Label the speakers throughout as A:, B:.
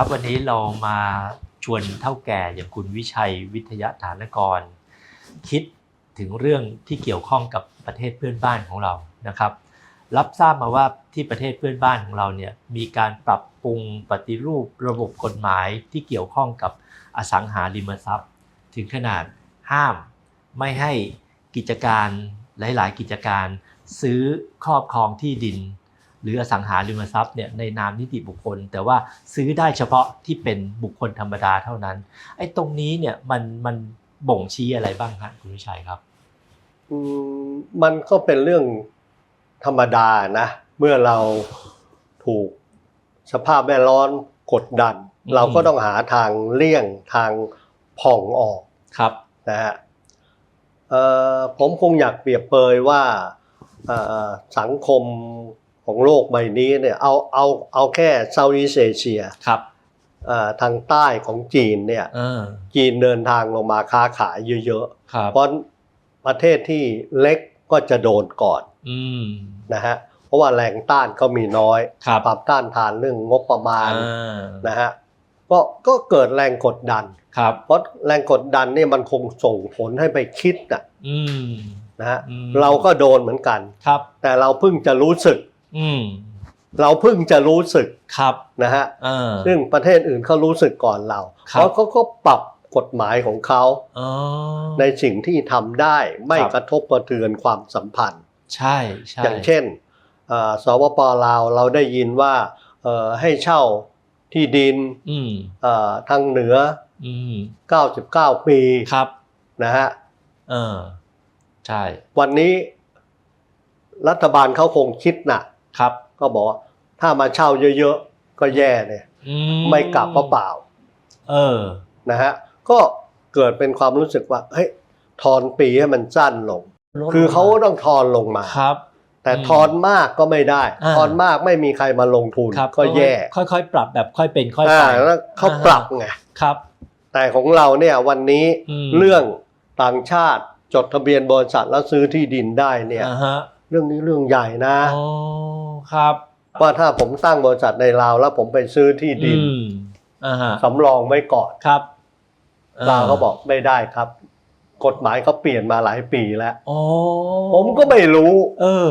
A: ครับวันนี้เรามาชวนเท่าแก่อย่างคุณวิชัยวิทยาฐานกร คิดถึงเรื่องที่เกี่ยวข้องกับประเทศเพื่อนบ้านของเรานะครับ รับทราบมาว่าที่ประเทศเพื่อนบ้านของเราเนี่ยมีการปรับปรุงปฏิรูประบบกฎหมายที่เกี่ยวข้องกับอสังหาริมทรัพย์ ถึงขนาดห้ามไม่ให้กิจการหลาย ๆ กิจการซื้อครอบครองที่ดิน หรืออสังหาริมทรัพย์เนี่ยในนามนิติบุคคล แต่ว่าซื้อได้เฉพาะที่เป็นบุคคลธรรมดาเท่านั้นไอ้ตรงนี้เนี่ยมันมันบ่งชี้อะไรบ้างฮะคุณวิชัยครับ
B: อืมมันก็เป็นเรื่องธรรมดานะ เมื่อเราถูกสภาพแวดล้อมกดดัน
A: อืม
B: เราก็ต้องหาทางเลี่ยงทางผ่องออก
A: ครับ
B: นะฮะเอ่อผมคงอยากเปรียบเปรยว่าเอ่อสังคม ของโลกใบนี้เนี่ยเอาเอาเอาแค่เซาท์อีสเอเชีย
A: ครับ
B: ทางใต้ของจีนเนี่ย
A: เออ
B: จีนเดินทางลงมาค้าขายเยอะ
A: ครับ
B: ๆเพราะประเทศที่เล็กก็จะโดนก่อน
A: อืม
B: นะฮะเพราะว่าแรงต้านเขามีน้อย
A: ครับ
B: ความต้านทานเรื่องงบประมาณ
A: อ่า
B: นะฮะก็ก็เกิดแรงกดดัน
A: ครับ
B: เพราะแรงกดดันเนี่ยมันคงส่งผลให้ไปคิดน่ะ
A: อืม
B: นะฮะ
A: อืม
B: เราก็โดนเหมือนกัน
A: ครับ
B: แต่เราเพิ่งจะรู้สึก
A: อืม
B: เราเพิ่งจะรู้สึก
A: ครับ
B: นะฮะ
A: เออ
B: ซึ่งประเทศอื่นเขารู้สึกก่อนเรา
A: ครับ
B: เพราะเขาก็ปรับกฎหมายของเขา
A: อ๋อ
B: ในสิ่งที่ทำได้ไม่
A: ครับ
B: กระทบกระเทือนความสัมพันธ์
A: ใช่ใช่
B: อย่างเช่นเอ่อสวปลาวเราได้ยินว่าเอ่อให้เช่าที่ดิน
A: อืม
B: เอ่อทางเหนือ
A: อืม
B: 99 ปี
A: ครับ
B: นะฮะ
A: เออใช่
B: วันนี้รัฐบาลเขาคงคิดหนัก
A: ครับ
B: ก็บอกว่าถ้ามาเช่าเยอะๆ ก็แย่เนี่ย
A: อื
B: ไม่กลับเปล่า
A: เออ
B: ๆนะฮะก็เกิดเป็นความรู้สึกว่าเฮ้ยทอนปีให้มันสั้นลง คือเขาต้องทอนลงมา
A: ครับ
B: แต่
A: อืม
B: ทอนมากก็ไม่ได้
A: อ่า
B: ทอนมากไม่มีใครมาลงทุน
A: ครับ
B: ก็แย่
A: ค่อยๆ ปรับแบบค่อยเป็นค่อย
B: อ่า
A: ไป
B: แล้วเขาปรับไง
A: ครับ
B: แต่ของเราเนี่ยวันนี้
A: อืม
B: เรื่องต่างชาติจดทะเบียนบริษัทแล้วซื้อที่ดินได้เนี่ย
A: อ่าฮะ
B: เรื่องนี้เรื่องใหญ่นะ
A: อ๋อครับ
B: ว่าถ้าผมตั้งบริษัทในลาวแล้วผมไปซื้อที่ดิน
A: อืมอ่าฮะ
B: สำรองไว้ก่อน
A: ครับ
B: ลาวเขาบอกไม่ได้ครับ กฎหมายเขาเปลี่ยนมาหลายปีแล้ว
A: โอ้
B: ผมก็ไม่รู้
A: เออ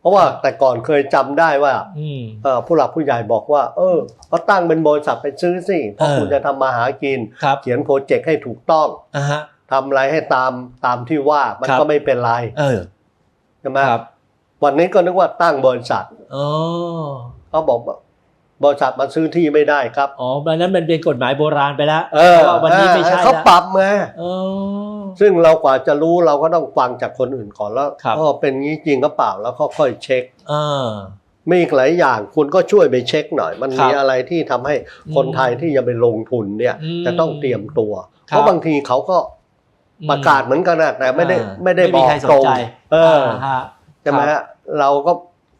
B: เพราะว่าแต่ก่อนเคยจำได้ว่า
A: อืม
B: เอ่อผู้หลักผู้ใหญ่บอกว่า เออก็ตั้งเป็นบริษัทไปซื้อสิเพราะ
A: เออ
B: คุณจะทำมาหากิน
A: ครับ
B: เขียนโปรเจกต์ให้ถูกต้อง
A: อ่าฮะ
B: ทำอะไรให้ตามตามที่ว่ามัน
A: ครับ
B: ก็ไม่เป็นไร
A: เออ
B: ใช่ไหม
A: ครับ
B: วันนี้ก็นึกว่าตั้งบริษัท
A: อ๋อ
B: เขาบอกว่าบริษัทมาซื้อที่ไม่ได้ครับ
A: อ๋อวันนั้นมันเป็นกฎหมายโบราณไปแล้ว
B: เออ
A: พราะว่าวันนี้ไม่ใช่
B: เขา
A: แล้ว
B: ปรับไง
A: อ๋อ
B: ซึ่งเรากว่าจะรู้เราก็ต้องฟังจากคนอื่นก่อนแล้ว
A: ครับ
B: เออเป็นงี้จริงก็เปล่าแล้วก็ค่อยเช็ค
A: เออ
B: มีอีกหลายอย่างคุณก็ช่วยไปเช็คหน่อย มัน
A: ครับ
B: มีอะไรที่ทำให้คนไทยที่จะไปลงทุนเนี่ย
A: อืม
B: จะต้องเตรียมตัว
A: ครับ
B: เพราะบางทีเขาก็ ประกาศเหมือนกันนะแต่ไม่ได้
A: อ่า
B: ไม่ได้
A: ไม่
B: บ
A: มี
B: อก
A: ใครสน
B: ตรง
A: ใจ
B: เออ
A: ฮะ
B: ใช่ไหม
A: ครับ
B: ฮะเราก็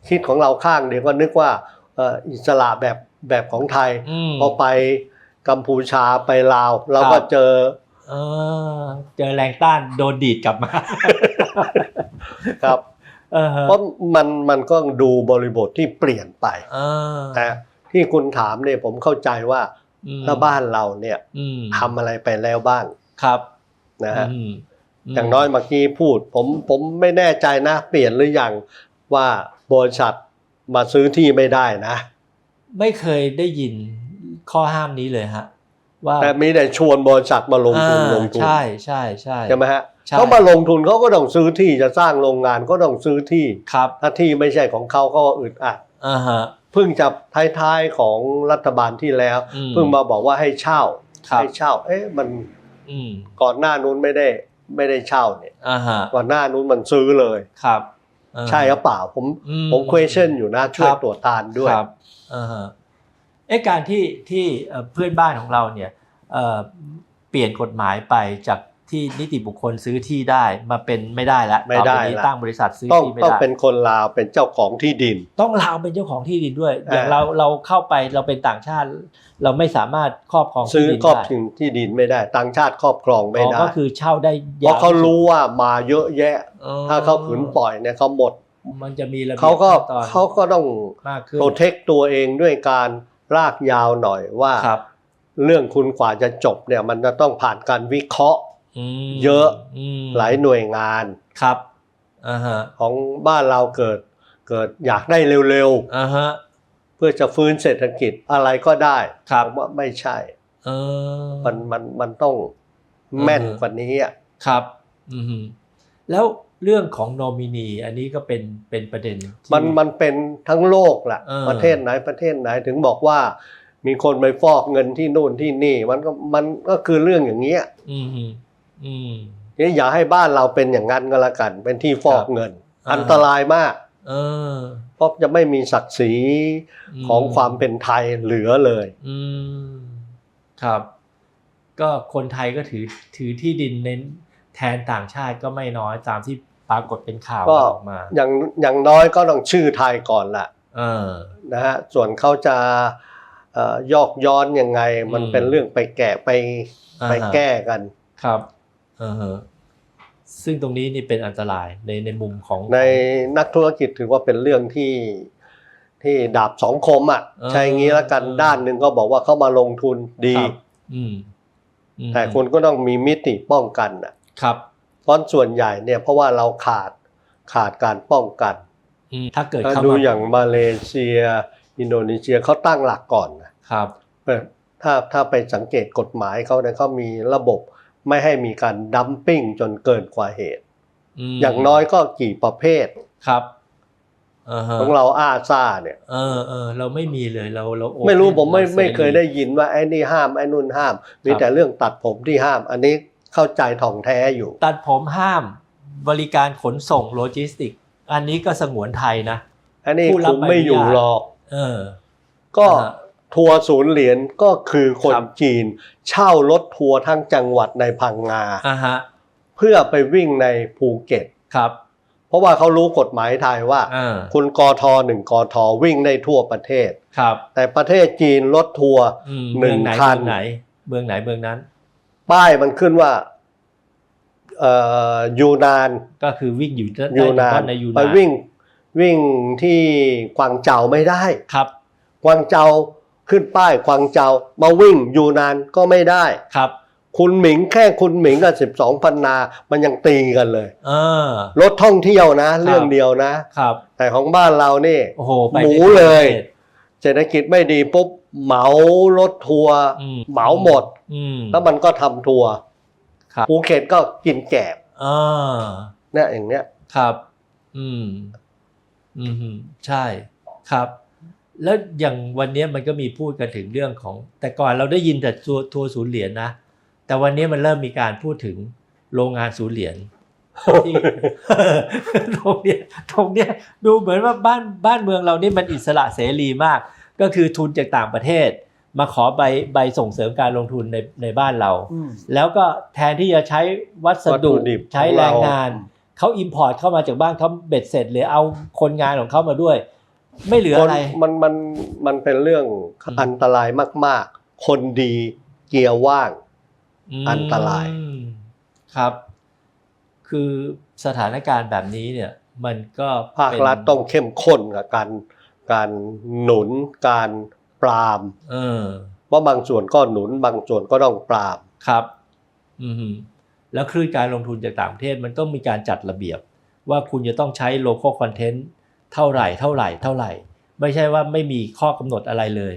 B: คิดของเราข้างเดียวก็นึกว่าเอ่ออิสระแบบแบบของไทย
A: อืม
B: พอไปกัมพูชาไปลาว เรา
A: ครั
B: ก็
A: บ
B: เจอ
A: เออเจอแรงต้านโดนดีดกลับมา
B: ครับ
A: เออฮะ
B: เพราะมันมันก็ดูบริบทที่เปลี่ยนไป
A: เออ
B: แต่ที่คุณถามเนี่ยผมเข้าใจว่า
A: อืม
B: ถ้าบ้านเราเนี่ย
A: อืม
B: ทำอะไรไปแล้วบ้าง
A: ครับ
B: นะฮะ
A: ม
B: อย่างน้อยเมื่อกี้พูด ผมผมไม่แน่ใจนะ เปลี่ยนหรือยังว่าบริษัทมาซื้อที่ไม่ได้นะ
A: ไม่เคยได้ยินข้อห้ามนี้เลยฮะว่า
B: แต่มีแต่ชวนบริษัทมาลงทุน
A: อ่า
B: ลงทุน
A: ใช่ใช่ใช่
B: ใช่ไหมฮะ
A: ใช่
B: เขามาลงทุนเขาก็ต้องซื้อที่จะสร้างโรงงานก็ต้องซื้อที่
A: ครับ
B: ถ้าที่ไม่ใช่ของเขาก็อึดอัด
A: อ่าฮะ
B: เพิ่งจะท้ายๆของรัฐบาลที่แล้ว
A: อื
B: เพิ่งมาบอกว่าให้เช่า
A: ครับ
B: ให้เช่า เอ๊ะมัน
A: อืม
B: ก่อนหน้านู้นไม่ได้ไม่ได้เช่าเนี่ย
A: อ่าฮะ
B: ก่อนหน้านู้นมันซื้อเลย
A: ครับอ่า
B: ใช่หรือเปล่าผม
A: อื
B: ผม question อยู่นะช่วย
A: ครับ
B: ตรวจทานด้วย
A: ครับอ่าฮะเอ๊ะการที่ที่เอ่อเพื่อนบ้านของเราเนี่ยเอ่อเปลี่ยนกฎหมายไปจาก ที่นิติบุคคลซื้อที่ได้มาเป็นไม่ได้แล้ว
B: ไม่ได้
A: ต่อปนี้
B: ละ
A: ตั้งบริษัทซื้อ
B: ต้อง
A: ที่ไม่
B: ต้อง
A: ได้
B: เป็นคนลาวเป็นเจ้าของที่ดิน
A: ต้องลาวเป็นเจ้าของที่ดินด้วยอย่าง
B: อ่า
A: เราเราเข้าไปเราเป็นต่างชาติ เราไม่สามารถครอบครอง
B: ซื้อ
A: ที่ดิน
B: ครอบ
A: ได้
B: ถึงที่ดินไม่ได้ต่างชาติครอบครองไม่
A: อ๋อ
B: ได้
A: ก็คือเช่าได้
B: เพราะเขารู้ว่ามาเยอะแยะ
A: อ๋อ
B: ถ้าเขาขืนปล่อยเนี่ยเขาหมด
A: มันจะมีระเบียบ
B: เขาก็
A: ขั้นตอน
B: เขาก็ต้อง
A: มากขึ้น
B: โปรเทคตัวเองด้วยการรากยาวหน่อยว่า
A: ครับ
B: เรื่องคุณกว่าจะจบเนี่ยมันจะต้องผ่านการวิเคราะห์
A: อืม
B: เยอะ
A: ม
B: หลายหน่วยงาน
A: ครับอ่าฮะ
B: ของบ้านเราเกิดเกิดอยากได้เร็ว
A: อ่าฮะ
B: ๆเพื่อจะฟื้นเศรษฐกิจอะไรก็ได้
A: ครับ
B: ผมว่าไม่ใช่
A: เออ
B: มันมันมันต้องแม่น
A: อือฮึ
B: กว่านี้อะ
A: ครับอืมฮึแล้วเรื่องของนอมินี อันนี้ก็เป็นเป็นประเด็นที่
B: มันมันเป็นทั้งโลกแหละ
A: เออ
B: ประเทศไหนประเทศไหนถึงบอกว่า มีคนไปฟอกเงินที่นู่นที่นี่ มันก็มันก็คือเรื่องอย่างเงี้ย
A: อืมฮึอืม
B: นี่อย่าให้บ้านเราเป็นอย่างนั้นก็แล้วกัน เป็นที่ฟอกเงิน
A: อ่า
B: อันตรายมาก
A: เออ
B: เพราะจะไม่มีศักดิ์ศรี
A: ม
B: ของความเป็นไทยเหลือเลย
A: อืมครับ ก็คนไทยก็ถือถือที่ดินในแทนต่างชาติก็ไม่น้อยตามที่ปรากฏเป็นข่าว
B: ก็
A: ออกมา
B: อย่างอย่างน้อยก็ต้องชื่อไทยก่อนละ
A: เออ
B: นะฮะส่วนเขาจะเอ่อยอกย้อนยังไง มัน
A: อืม
B: เป็นเรื่องไปแกะไป
A: อ่าฮะ
B: ไปแก้กัน
A: ครับเออฮะ ซึ่งตรงนี้นี่เป็นอันตรายในในมุมของ
B: ในนักธุรกิจถือว่าเป็นเรื่องที่ที่ดาบสองคมอะ
A: เออ
B: ใช่งี้แล้วกัน
A: เออ
B: ด้านหนึ่งก็บอกว่าเข้ามาลงทุนดี
A: ครับอืมอืม
B: แต่คุณก็ต้องมีมิติป้องกันอะ
A: ครับ
B: เพราะส่วนใหญ่เนี่ยเพราะว่าเราขาดขาดการป้องกัน
A: อืมถ้าเกิด
B: ถ้า
A: เข้า
B: ดู
A: มา
B: อย่างมาเลเซีย อินโดนีเซียเขาตั้งหลักก่อนนะครับเออถ้าถ้าไปสังเกตกฎหมายเขาเนี่ยเขามีระบบ ไม่ให้มีการดัมปิ้งจนเกินกว่าเหตุ
A: ม
B: อย่างน้อยก็กี่ประเภท
A: ครับอ่าฮะ
B: ของเราอาซาเนี่ย
A: เออเออเราไม่มีเลยเราเราโอ
B: ไม่รู้
A: เพน
B: ผมไม่
A: ราสรี
B: ไม่เคยได้ยินว่าไอ้นี่ห้ามไอ้นู่นห้าม มี
A: ครับ
B: แต่เรื่องตัดผมที่ห้าม อันนี้เข้าใจถ่องแท้อยู่
A: ตัดผมห้าม บริการขนส่งโลจิสติก อันนี้ก็สงวนไทยนะ
B: อันนี้
A: ผู้รับ
B: คุมไม่อยู่
A: ใบอนุญาต
B: หรอก
A: เออ
B: ก็
A: อ่าฮะ
B: ทัวร์ศูนย์เหรียญก็คือคน
A: ครับ
B: จีน เช่ารถทัวร์ทั้งจังหวัดในพังงา
A: อ่าฮะ
B: เพื่อไปวิ่งในภูเก็ต
A: ครับ
B: เพราะว่าเขารู้กฎหมายไทยว่า
A: อ่า
B: คุณกทหนึ่งกทวิ่งได้ทั่วประเทศ
A: ครับ
B: แต่ประเทศจีนรถทัวร์
A: อืม
B: หนึ่
A: เมืองงไหน
B: คั
A: เมื
B: น
A: องไหนเมืองไหนเมืองนั้น
B: ป้ายมันขึ้นว่าเอ่อยูนาน
A: ก็คือวิ่งอยู่ได้
B: ยู
A: ได้
B: นาน
A: เฉพาะในยูนาน
B: ไปวิ่งวิ่งที่กวางเจาไม่ได้
A: ครับ
B: กวางเจา ขึ้นป้ายกวางเจามาวิ่งยูนานก็ไม่ได้
A: ครับ
B: คุณหมิงแค่คุณหมิงกับสิบสองพันนา มันยังตีกันเลย
A: เออ
B: รถท่องเที่ยวนะ เรื่องเดียวนะ
A: ครับ
B: แต่ของบ้านเรานี่
A: โอ้โหไป
B: หมู
A: ได้ทั่ว
B: เลย
A: ประทศ
B: เศรษฐกิจไม่ดีปุ๊บเหมารถทัวร์
A: อืม
B: เหมาหมด
A: อืม
B: แล้วมันก็ทำทัวร์
A: ครับ
B: ภูเก็ตก็กินแกบ
A: อ่า
B: เนี่ยอย่างเนี้ย
A: ครับ อืม อืมฮึใช่ ครับ แล้วอย่างวันนี้มันก็มีพูดกันถึงเรื่องของ แต่ก่อนเราได้ยินแต่ทัวร์ทัวร์ศูนย์เหรียญนะ แต่วันนี้มันเริ่มมีการพูดถึงโรงงานศูนย์เหรียญที่ตรงเนี้ยตรงเนี้ยดูเหมือนว่าบ้านบ้านเมืองเรานี่มันอิสระเสรีมาก ก็คือทุนจากต่างประเทศ มาขอใบใบส่งเสริมการลงทุนในในบ้านเรา แล้วก็แทนที่จะใช้วัส
B: วัตถุ
A: ดุ
B: ดิบ
A: ใช้
B: ของ
A: แร
B: เรา
A: งงานเขาอิมพอร์ตเข้ามาจากบ้านเขาเบ็ดเสร็จหรือเอาคนงานของเขามาด้วย ไม่เหลือ
B: คน
A: อะไร
B: มันมันมันเป็นเรื่อง
A: อืม
B: อันตรายมาก ๆ คนดีเกียร์ว่าง
A: ม
B: อันตราย
A: ครับ คือสถานการณ์แบบนี้เนี่ย มันก็
B: ภาค
A: เป็น
B: รัฐต้องเข้มข้นกับการการหนุนการปราม
A: เออ
B: ว่าะบางส่วนก็หนุน บางส่วนก็ต้องปราม
A: ครับ อืมฮึแล้วคลื่นการลงทุนจากต่างประเทศมันต้องมีการจัดระเบียบ ว่าคุณจะต้องใช้ local content เท่าไหร่เท่าไหร่เท่าไหร่ ไม่ใช่ว่าไม่มีข้อกำหนดอะไรเลย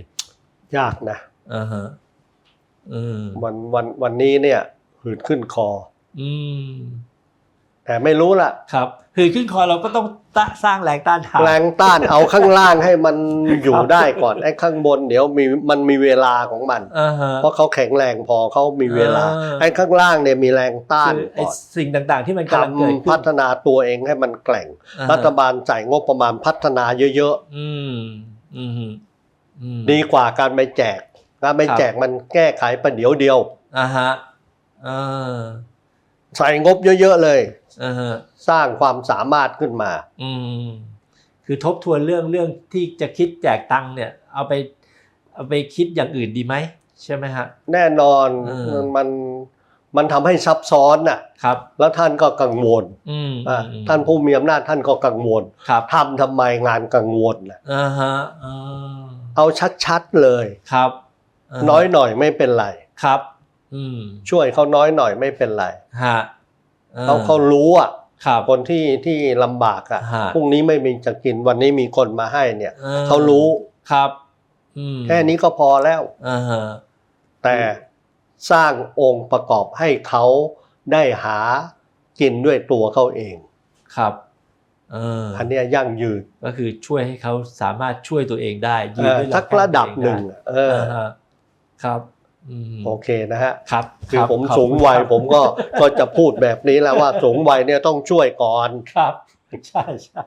B: ยากนะ
A: อ่าฮะอืม
B: วันวันวันนี้เนี่ยหืดขึ้นคอ
A: อืม
B: แต่ไม่รู้ล่ะ
A: ครับคือขึ้นคอเราก็ต้องตะสร้างแรงต้านทาน
B: แรงต้านเอาข้างล่างให้มันอยู่ได้ก่อนไอ้ข้างบนเดี๋ยวมีมันมีเวลาของมัน
A: อ่าฮะ
B: เพราะเขาแข็งแรงพอเขามีเวลา
A: เออ
B: ไอ้ข้างล่างเนี่ยมีแรงต้าน
A: คือไอ้
B: ก่อน
A: สิ่งต่างๆ ที่มันกำลังเกิด
B: ทำ
A: ขึ้
B: พั
A: น
B: ฒนาตัวเองให้มันแกร่ง
A: อ่าฮะ
B: รัฐบาลจ่ายงบประมาณพัฒนาเยอะ
A: อืมอืมฮึอืม
B: ๆดีกว่าการไปแจกการไป
A: ครับ
B: แจกมันแก้ไขประเดี๋ยวเดียว
A: อ่าฮะเออ
B: ใส่งบเยอะๆเลย
A: อ่าฮะ
B: สร้างความสามารถขึ้นมา
A: อืมคือทบทวนเรื่องเรื่องที่จะคิดแจกตังค์เนี่ย เอาไป เอาไปคิดอย่างอื่นดีไหมใช่ไหมฮะ
B: แน่นอน
A: เออ
B: มันมันมันทำให้ซับซ้อนน่ะ
A: ครับ
B: แล้วท่านก็กังวล
A: อืม
B: อะ
A: อืม
B: ท่านผู้มีอำนาจท่านก็กังวล
A: ครับ
B: ทำทำไมงานกังวลน่ะ
A: อ่าฮะอ่า
B: เอาชัดๆเลย
A: ครับา
B: น้อยหน่อยไม่เป็นไร
A: ครับอืม
B: ช่วยเขาน้อยหน่อยไม่เป็นไร
A: ฮะออ
B: เขาเขารู้อะ
A: ครับ
B: คนที่ที่ลำบากอะ
A: ฮะ
B: พรุ่งนี้ไม่มีจะกินวันนี้มีคนมาให้เนี่ย
A: ออ
B: เขารู้
A: ครับอืม
B: แค่นี้ก็พอแล้ว
A: อ่าฮะ
B: แต่สร้างองค์ประกอบให้เขาได้หากินด้วยตัวเขาเอง
A: ครับเออ
B: อันเนี้ยยั่งยืน
A: ก็คือช่วยให้เขาสามารถช่วยตัวเองได้ยื
B: เอนอ
A: ด้วยลำ
B: สัก
A: แข้ง
B: ระดับ
A: ตัวเอ
B: หนึ่ง
A: ไเอ
B: อา
A: ฮะครับอืม
B: โอเคนะฮะ
A: ครับ
B: คือ
A: รับ
B: ผม
A: ขอบ
B: สูง
A: คุณ
B: วัย
A: ครับ
B: ผมก็ก็จะพูดแบบนี้แหล้วว่าสูงวัยเนี่ยต้องช่วยก่อน
A: ครับ ใช่ใช่